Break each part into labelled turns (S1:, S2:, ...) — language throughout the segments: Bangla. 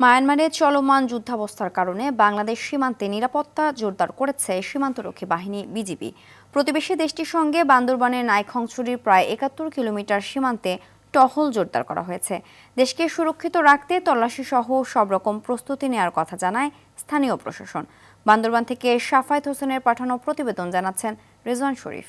S1: মায়ানমারে চলমান যুদ্ধাবস্থার কারণে বাংলাদেশ সীমান্তে নিরাপত্তা জোরদার করেছে সীমান্তরক্ষী বাহিনী, বিজিবি। প্রতিবেশী দেশটির সঙ্গে বান্দরবানের নাইখংছড়ির প্রায় একাত্তর কিলোমিটার সীমান্তে টহল জোরদার করা হয়েছে। দেশকে সুরক্ষিত রাখতে তল্লাশি সহ সব রকম প্রস্তুতি নেওয়ার কথা জানায় স্থানীয় প্রশাসন। বান্দরবান থেকে সাফায়েত হোসেনের পাঠানো প্রতিবেদন জানাচ্ছেন রেজওয়ান শরীফ।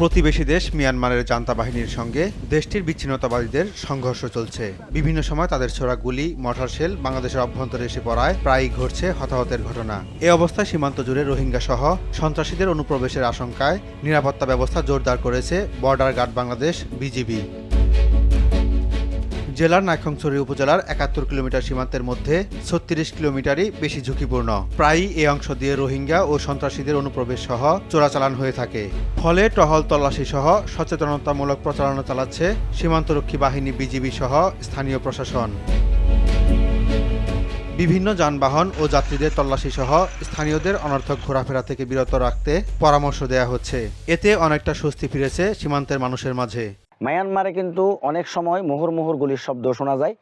S2: প্রতিবেশী দেশ মিয়ানমারের জান্তা বাহিনীর সঙ্গে দেশটির বিচ্ছিন্নতাবাদীদের সংঘর্ষ চলছে। বিভিন্ন সময় তাদের ছোড়া গুলি, মর্টার শেল বাংলাদেশের অভ্যন্তরে এসে পড়ায় প্রায়ই ঘটছে হতাহতের ঘটনা। এ অবস্থায় সীমান্ত জুড়ে রোহিঙ্গা সহ সন্ত্রাসীদের অনুপ্রবেশের আশঙ্কায় নিরাপত্তা ব্যবস্থা জোরদার করেছে বর্ডার গার্ড বাংলাদেশ বিজিবি। জেলার নাইখংছড়ি উপজেলার একাত্তর কিলোমিটার সীমান্তের মধ্যে ছত্রিশ কিলোমিটারই বেশি ঝুঁকিপূর্ণ। প্রায়ই এই অংশ দিয়ে রোহিঙ্গা ও সন্ত্রাসীদের অনুপ্রবেশ সহ চোরাচালান হয়ে থাকে। ফলে টহল তল্লাশি সহ সচেতনতামূলক প্রচারণা চালাচ্ছে সীমান্তরক্ষী বাহিনী বিজিবি সহ স্থানীয় প্রশাসন। বিভিন্ন যানবাহন ও যাত্রীদের তল্লাশি সহ স্থানীয়দের অনর্থক ঘোরাফেরা থেকে বিরত রাখতে পরামর্শ দেয়া হচ্ছে। এতে অনেকটা স্বস্তি ফিরেছে সীমান্তের মানুষের মাঝে।
S3: মায়ানমারে কিন্তু অনেক সময় মুহুর মুহুর গুলির শব্দ শোনা যায়।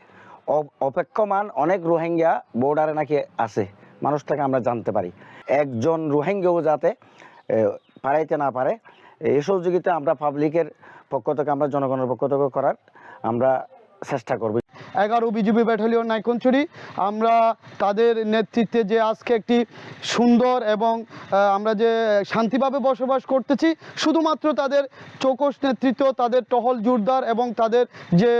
S3: অপেক্ষমান অনেক রোহিঙ্গা বোর্ডারে নাকি আছে। মানুষ থেকে আমরা জানতে পারি। একজন রোহিঙ্গাও যাতে পারাইতে না পারে। এই সহযোগিতা আমরা পাবলিকের পক্ষ থেকে, আমরা জনগণের পক্ষ থেকে করার আমরা চেষ্টা করব।
S4: এগারো বিজিবি ব্যাটালিয়ন নাইকঞ্চুরি। আমরা তাদের নেতৃত্বে যে আজকে একটি সুন্দর এবং আমরা যে শান্তিভাবে বসবাস করতেছি, শুধুমাত্র তাদের চৌকস নেতৃত্ব, তাদের টহল জোরদার এবং তাদের যে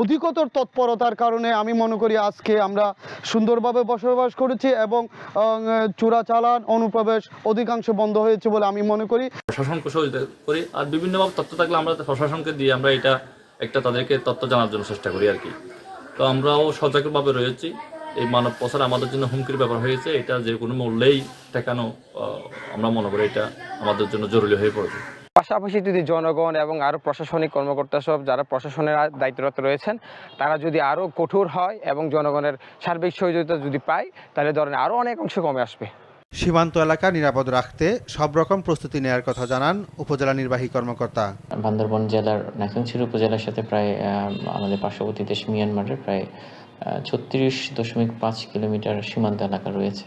S4: অধিকতর তৎপরতার কারণে আমি মনে করি আজকে আমরা সুন্দরভাবে বসবাস করেছি এবং চোরাচালান, অনুপ্রবেশ অধিকাংশ বন্ধ হয়েছে বলে আমি মনে করি।
S5: প্রশাসনকে সহযোগিতা করি আর বিভিন্নভাবে তথ্য থাকলে আমরা প্রশাসনকে দিয়ে আমরা এটা একটা তাদেরকে তথ্য জানার জন্য চেষ্টা করি আর কি। তো আমরাও সজাগভাবে রয়েছি। এই মানব প্রচার আমাদের জন্য হুমকির ব্যাপার হয়েছে। এটা যে কোনো মূল্যেই ঠেকানো আমরা মনে করি এটা আমাদের জন্য জরুরি হয়ে পড়েছে।
S6: পাশাপাশি যদি জনগণ এবং আরও প্রশাসনিক কর্মকর্তা সব যারা প্রশাসনের দায়িত্বরত রয়েছেন, তারা যদি আরও কঠোর হয় এবং জনগণের সার্বিক সহযোগিতা যদি পায়, তাহলে ধরেন আরও অনেক অংশ কমে আসবে।
S2: সীমান্ত এলাকা নিরাপদ রাখতে সব রকম প্রস্তুতি নেয়ার কথা জানান উপজেলা নির্বাহী কর্মকর্তা।
S7: বান্দরবন জেলার নাইখংছির উপজেলার সাথে প্রায় আমাদের পার্শ্ববর্তী দেশ মিয়ানমারের প্রায় ছত্রিশ দশমিক পাঁচ কিলোমিটার সীমান্ত এলাকা রয়েছে।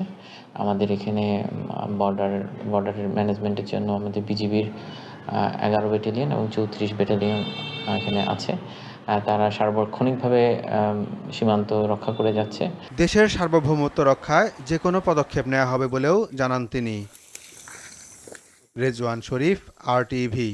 S7: আমাদের এখানে বর্ডার বর্ডারের ম্যানেজমেন্টের জন্য আমাদের বিজিবির এগারো ব্যাটালিয়ন এবং চৌত্রিশ ব্যাটালিয়ন এখানে আছে। তারা সার্বক্ষণিকভাবে সীমান্ত রক্ষা করে যাচ্ছে।
S2: দেশের সার্বভৌমত্ব রক্ষায় যে কোনো পদক্ষেপ নেওয়া হবে বলেও জানান তিনি। রেজওয়ান শরীফ, আর টিভি